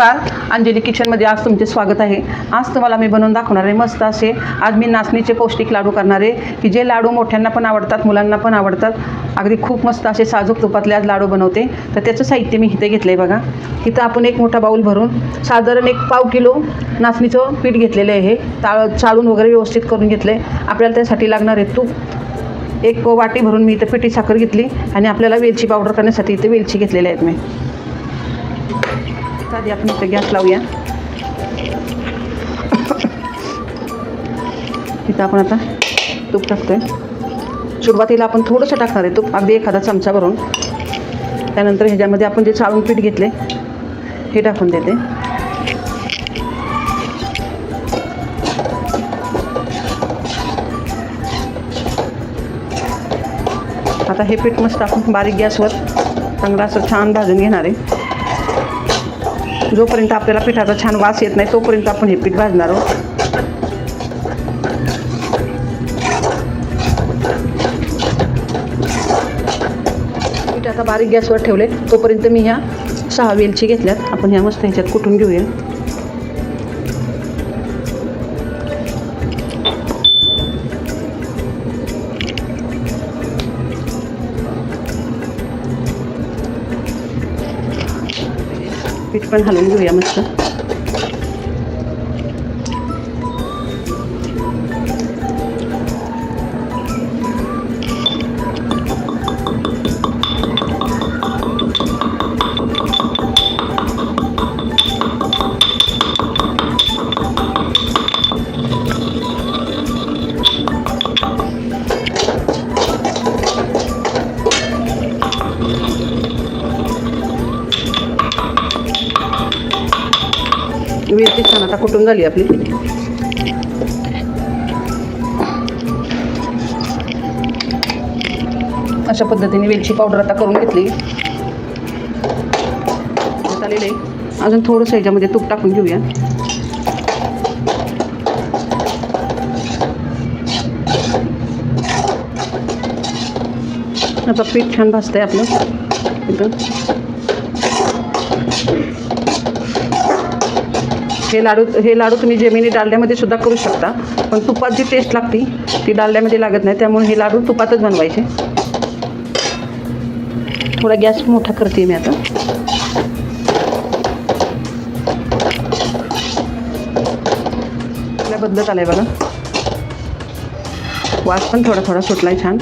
नमस्कार. अंजली किचनमध्ये आज तुमचे स्वागत आहे. आज तुम्हाला मी बनवून दाखवणार आहे मस्त असे. आज मी नाचणीचे पौष्टिक लाडू करणार आहे. की जे लाडू मोठ्यांना पण आवडतात मुलांना पण आवडतात अगदी खूप मस्त असे साजूक तुपातले आज लाडू बनवते. तर त्याचं साहित्य मी इथे घेतलं आहे बघा. इथं आपण एक मोठा बाऊल भरून साधारण एक पाव किलो नाचणीचं पीठ घेतलेलं आहे ताळ चाळून वगैरे व्यवस्थित करून घेतलं आहे आपल्याला त्यासाठी लागणार आहे तूप. एक वाटी भरून मी इथं पिठी साखर घेतली आणि आपल्याला वेलची पावडर करण्यासाठी इथे वेलची घेतलेल्या आहेत मी. आधी आपण इथं गॅस लावूया इथं आपण आता तूप टाकतोय. सुरुवातीला आपण थोडंसं टाकणार आहे तूप अगदी एखादा चमचा भरून. त्यानंतर ह्याच्यामध्ये आपण जे चाळून पीठ घेतले हे टाकून देते. आता हे पीठ मस्त आपण बारीक गॅसवर चांगलं असं छान भाजून घेणार आहे. जोपर्यंत आपल्याला पिठाचा छान वास येत नाही तोपर्यंत आपण हे पीठ भाजणार आहोत. पिठाचा बारीक गॅसवर ठेवले तोपर्यंत मी ह्या सहा वेलची घेतल्यात. आपण ह्या मस्त ह्याच्यात कुठून घेऊया? पण हलवून घेऊया मस्त. कुठून झाली आपली. अशा पद्धतीने वेलची पावडर आता करून घेतली. आलेलं आहे. अजून थोडंसं ह्याच्यामध्ये तूप टाकून घेऊया. आता पीठ छान भाजतंय आपलं. इथं. हे लाडू हे लाडू तुम्ही जेमिनी डालड्यामध्ये सुद्धा करू शकता. पण तुपात जी टेस्ट लागते ती डालड्यामध्ये लागत नाही. त्यामुळे हे लाडू तुपातच बनवायचे. थोडा गॅस मोठा करते मी आता. आपल्या बदलत आलाय बघा. वास पण थोडा थोडा सुटलाय छान.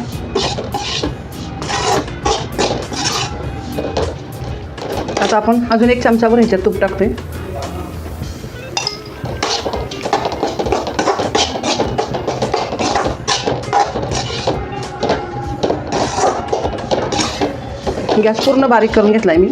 आता आपण अजून एक चमचाभर ह्याच्यात तूप टाकतोय. गॅस पूर्ण बारीक करून घेतला आहे मी.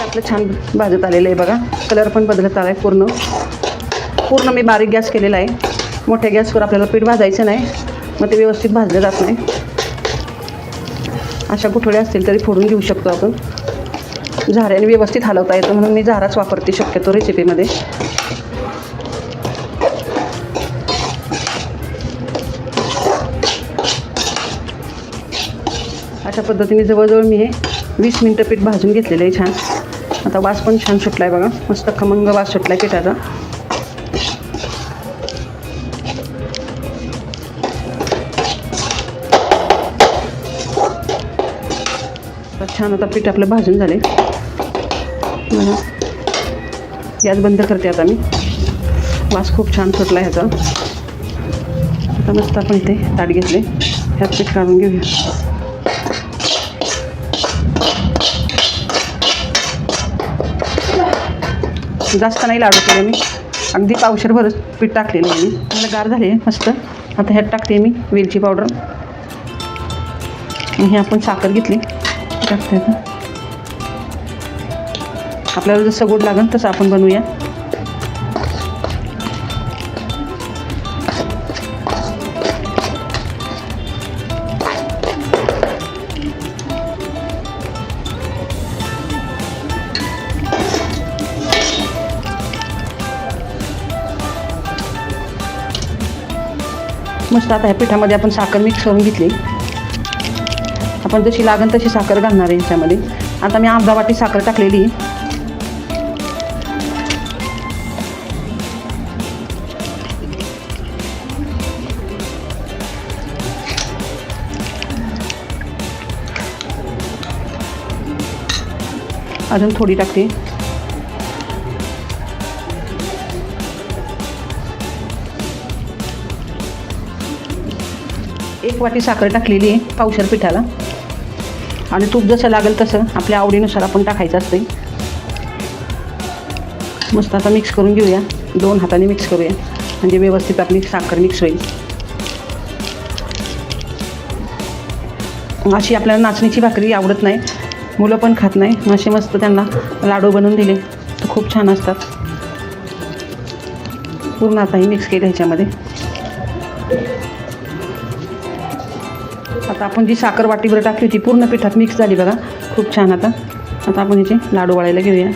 आपलं छान भाजत आलेलं आहे बघा. कलर पण बदलत आला आहे पूर्ण. पूर्ण मी बारीक गॅस केलेला आहे. मोठ्या गॅसवर आपल्याला पीठ भाजायचं नाही. मग ते व्यवस्थित भाजलं जात नाही. अशा गुठळ्या असतील तरी फोडून घेऊ शकतो आपण. झाऱ्याने व्यवस्थित हलवता येतं म्हणून मी झाराच वापरते शक्यतो रेसिपीमध्ये अशा पद्धतीने जवळजवळ मी हे वीस मिनटं पीठ भाजून घेतलेलं आहे छान. आता वास पण छान सुटला आहे बघा. मस्त खमंग वास सुटला आहे पिठाचा. छान आता पीठ आपलं भाजून झाले बघा. गॅस बंद करते आता मी. वास खूप छान सुटला ह्याचा. आता मस्त आपण इथे ताट घेतले. ह्यात पीठ काढून घेऊया. जास्त नाही लाडू केले मी. अगदी पावशरभरच पीठ टाकलेलं आहे मी. मला गार झाले मस्त. आता ह्यात टाकते मी वेलची पावडर. आणि हे आपण साखर घेतली. टाकतात आपल्याला जसं गोड लागेल तसं आपण बनवूया. मस्त आता ह्या पिठामध्ये आपण साखर मिक्स करून घेतली. आपण जशी लागेल तशी साखर घालणार आहे याच्यामध्ये. आता मी अर्धा वाटी साखर टाकलेली. अजून थोडी टाकते. एक वाटी साखर टाकलेली आहे पावशर पिठाला. आणि तूप जसं लागेल तसं आपल्या आवडीनुसार आपण टाकायचं असते मस्त आता मिक्स करून घेऊया. दोन हाताने मिक्स करूया. म्हणजे व्यवस्थित आपली साखर मिक्स होईल. अशी आपल्याला नाचणीची भाकरी आवडत नाही. मुलं पण खात नाही. असे मस्त त्यांना लाडू बनवून दिले. तर खूप छान असतात. पूर्ण आताही मिक्स केलं ह्याच्यामध्ये. आता आपण जी साखर वाटीवर टाकली होती पूर्ण पिठात मिक्स झाली बघा. खूप छान आता. आता आपण याचे लाडू वळायला घेऊया.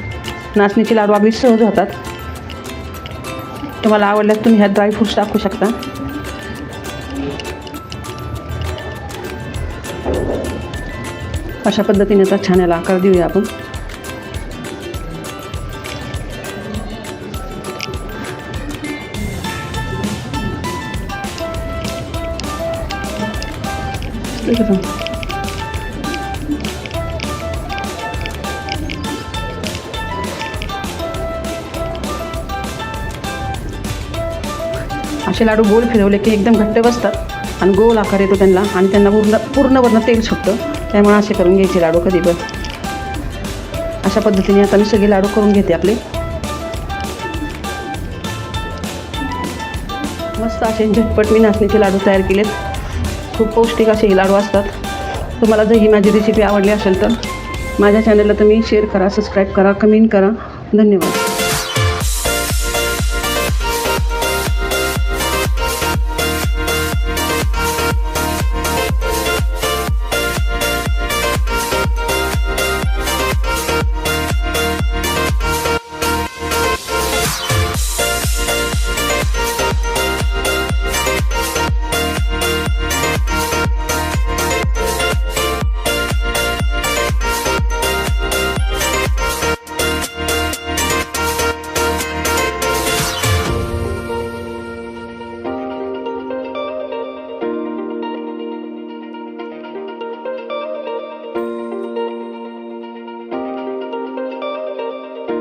नाचणीचे लाडू अगदी सहज होतात. तुम्हाला आवडल्यास तुम्ही ह्या ड्रायफ्रूट्स टाकू शकता. अशा पद्धतीने आता छान याला आकार देऊया आपण. ठीक असे लाडू गोल फिरवले की एकदम घट्ट बसतात आणि गोल आकार येतो त्यांना आणि त्यांना पूर्ण पूर्ण तेल सुटतं. त्यामुळे असे करून घ्यायचे लाडू कधी पण. अशा पद्धतीने आता मी सगळे लाडू करून घेते आपले. मस्त असे झटपट मी नाचणीचे लाडू तयार केलेत. खूप पौष्टिक असे हे लाडू असतात. तुम्हाला जर ही माझी रेसिपी आवडली असेल तर माझ्या चॅनलला तुम्ही शेअर करा सबस्क्राईब करा कमेंट करा. धन्यवाद.